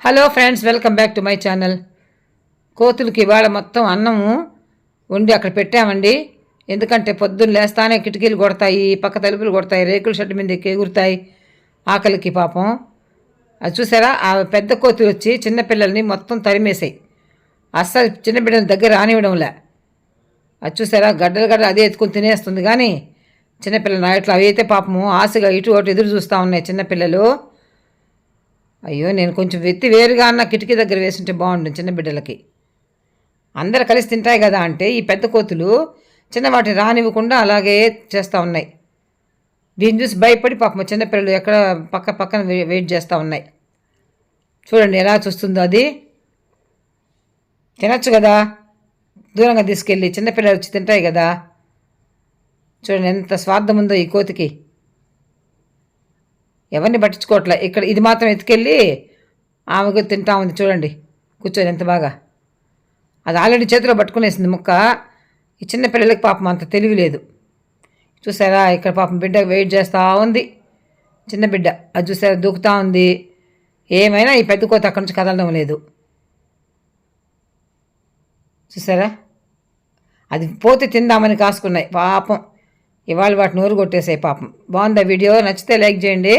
Hello friends welcome back to my channel కోతులకి ఇవాళ మొత్తం అన్నము వండి అక్కడ పెట్టామండి. ఎందుకంటే పొద్దున్న లేస్తానే కిటికీలు కొడతాయి పక్క తలుపులు కొడతాయి రేకుల షెడ్ మీద ఎగురుతాయి. ఆకలికి పాపం. అది చూసారా? ఆ పెద్ద కోతులు వచ్చి చిన్నపిల్లల్ని మొత్తం తరిమేసాయి అస్సలు చిన్నపిల్లల దగ్గర రానివ్వడంలే. అది చూసారా? గడ్డలు గడ్డలు అదే ఎత్తుకుని తినేస్తుంది. కానీ చిన్నపిల్లలు ఇట్లా అవి అయితే పాపము ఆశగా ఇటు అటు ఎదురు చూస్తూ ఉన్నాయి చిన్నపిల్లలు అయ్యో నేను కొంచెం వెత్తి వేరుగా అన్న కిటికీ దగ్గర వేసుంటే బాగుండు చిన్న బిడ్డలకి. అందరు కలిసి తింటాయి కదా అంటే ఈ పెద్ద కోతులు చిన్న వాటిని రానివ్వకుండా అలాగే చేస్తూ ఉన్నాయి. దీన్ని చూసి భయపడి పాపం చిన్నపిల్లలు ఎక్కడ పక్క పక్కన వెయిట్ చేస్తూ ఉన్నాయి. చూడండి ఎలా చూస్తుందో అది. తినచ్చు కదా. దూరంగా తీసుకెళ్ళి చిన్నపిల్లలు వచ్చి తింటాయి కదా. చూడండి ఎంత స్వార్థం ఉందో ఈ కోతికి. ఎవరిని పట్టించుకోవట్లే. ఇక్కడ ఇది మాత్రం ఎత్తుకెళ్ళి ఆమెకు తింటా ఉంది. చూడండి కూర్చొని ఎంత బాగా. అది ఆల్రెడీ చేతిలో పట్టుకునేసింది ముక్క. ఈ చిన్న పిల్లలకి పాపం అంత తెలివి లేదు. చూసారా ఇక్కడ పాపం బిడ్డ వెయిట్ చేస్తూ ఉంది. చిన్న బిడ్డ అది చూసారా దూకుతూ ఉంది. ఏమైనా ఈ పెద్ద కోత అక్కడి నుంచి కదలడం లేదు. చూసారా? అది పోతే తిందామని కాసుకున్నాయి. పాపం. ఇవాళ వాటి నోరు కొట్టేసాయి పాపం. బాగుందా వీడియో? నచ్చితే లైక్ చేయండి.